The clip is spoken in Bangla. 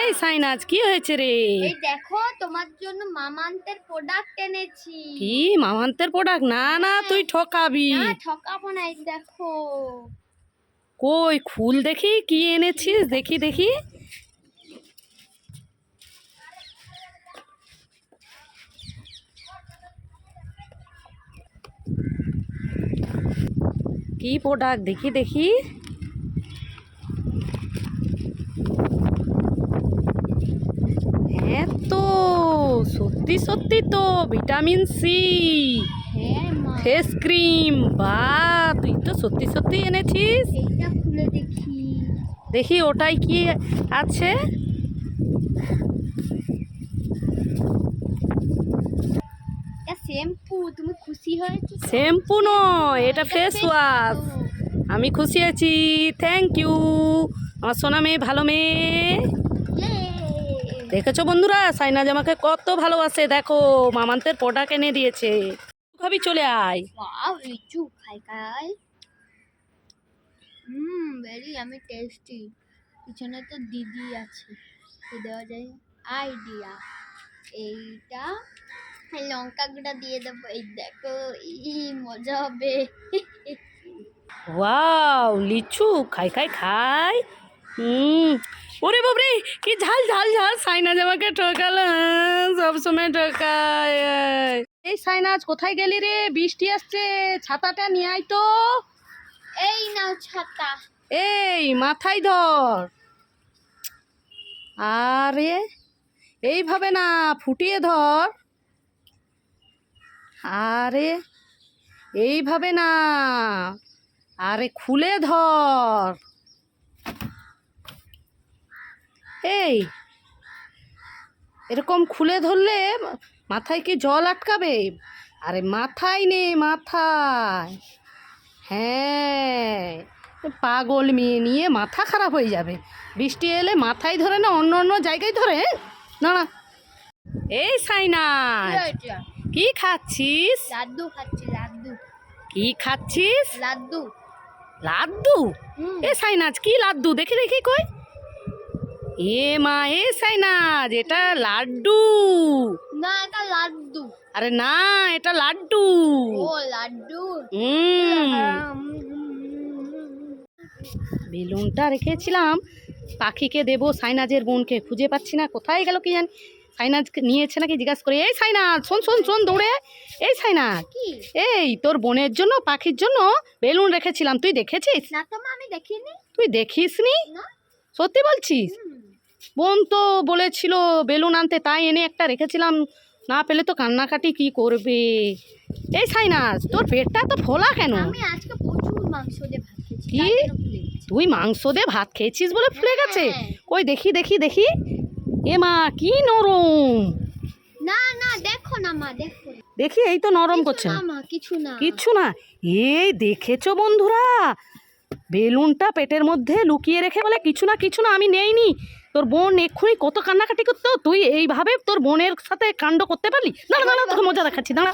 এই সাইনাজ কি হয়েছে রে? এই দেখো তোমার জন্য মামান্তের প্রোডাক্ট এনেছি। কি? মামান্তের প্রোডাক্ট না না তুই ঠকাবি। না ঠকাবো না এই দেখো। কই খুল দেখি কি এনেছিস? দেখি দেখি। কি প্রোডাক্ট দেখি দেখি। হ্যাঁ তো সত্যি সত্যি তো ভিটামিন সি হ্যাঁ ফেস ক্রিম বা তুই তো সত্যি সত্যি এনেছিস। দেখি। দেখি ওটাই কি আছে। শ্যাম্পু তুমি খুশি হয়েছো শ্যাম্পু নয় এটা ফেস ওয়াশ আমি খুশি আছি থ্যাংক ইউ আমার সোনা মেয়ে ভালো মেয়ে! দেখেছ বন্ধুরা? সাইনাজ আমাকে কত ভালোবাসে। দেখো মামান্তের প্রোডাক্ট এনে দিয়েছে। ভাবি চলে আয়। ওয়াও লিচু খাই খাই হুম ভেরি আমি টেস্টি পিছনে তো দিদি আছে। দেওয়া যায়। আইডিয়া এইটা লঙ্কা গুঁড়া দিয়ে দেবো। এই দেখো ই মজা হবে। ওয়াও লিচু খাই খাই খাই। হুম। ওরে বাবরে কি ঝাল ঝাল ঝাল। সাইনাজ আমাকে ঠকালো হ্যাঁ, সবসময় ঠকায়। এই সাইনাজ কোথায় গেলি রে? বৃষ্টি আসছে ছাতাটা নিয়ে আয় তো। এই নাও ছাতা। এই মাথায় ধর। আরে এইভাবে না ফুটিয়ে ধর। আরে এইভাবে না আরে খুলে ধর। এই এরকম খুলে ধরলে মাথায় কি জল আটকাবে? আরে মাথায় নে মাথায়। হ্যাঁ পাগল মেয়ে নিয়ে মাথা খারাপ হয়ে যাবে। বৃষ্টি এলে মাথায় ধরে না অন্য অন্য জায়গায় ধরে হ্যাঁ? না না এই সাইনা কি খাচ্ছিস? লাড্ডু খাচ্ছি লাড্ডু। কি খাচ্ছিস? লাড্ডু। লাড্ডু? এ সাইনাজ কি লাড্ডু? দেখি দেখি কই। এ মা এ সাইনাজ এটা লাড্ডু। না এটা লাড্ডু। আরে না এটা লাড্ডু। ও লাড্ডু। হুম। বেলুনটা রেখেছিলাম। পাখিকে দেবো সাইনাজের বোনকে। খুঁজে পাচ্ছি না কোথায় গেল কি জানি? সাইনাজ নিয়েছে নাকি জিজ্ঞাসা করে এই সাইনাজ শোন শোন শোন দৌড়ে। এই সাইনাজ কি? এই তোর বোনের জন্য পাখির জন্য বেলুন রেখেছিলাম। তুই দেখেছিস? না তো আমি দেখিনি। তুই দেখিসনি? না। সত্যি বলছিস। বোন তো বলেছিল বেলুন আনতে তাই এনে একটা রেখেছিলাম। না পেলে তো কান্নাকাটি কি করবে? এই সাইনাজ তোর পেটটা তো ফোলা কেন? আমি আজকে প্রচুর মাংস দিয়ে ভাত কি? তাই মাংস দিয়ে ভাত খেয়েছিস বলে ফুলে গেছে? হ্যাঁ। কই দেখি দেখি দেখি। এ মা কি নরম। না না দেখো না মা দেখো দেখি এই তো নরম করছে। না কিছু না। কিচ্ছু না। এই দেখেছ বন্ধুরা? বেলুনটা পেটের মধ্যে লুকিয়ে রেখে বলে কিছু না কিছু না আমি নেইনি। তোর বোন এক্ষুনি কত কান্নাকাটি করতো? তুই এইভাবে তোর বোনের সাথে কাণ্ড করতে পারলি? না না তোকে মজা দেখাচ্ছি, দাঁড়া।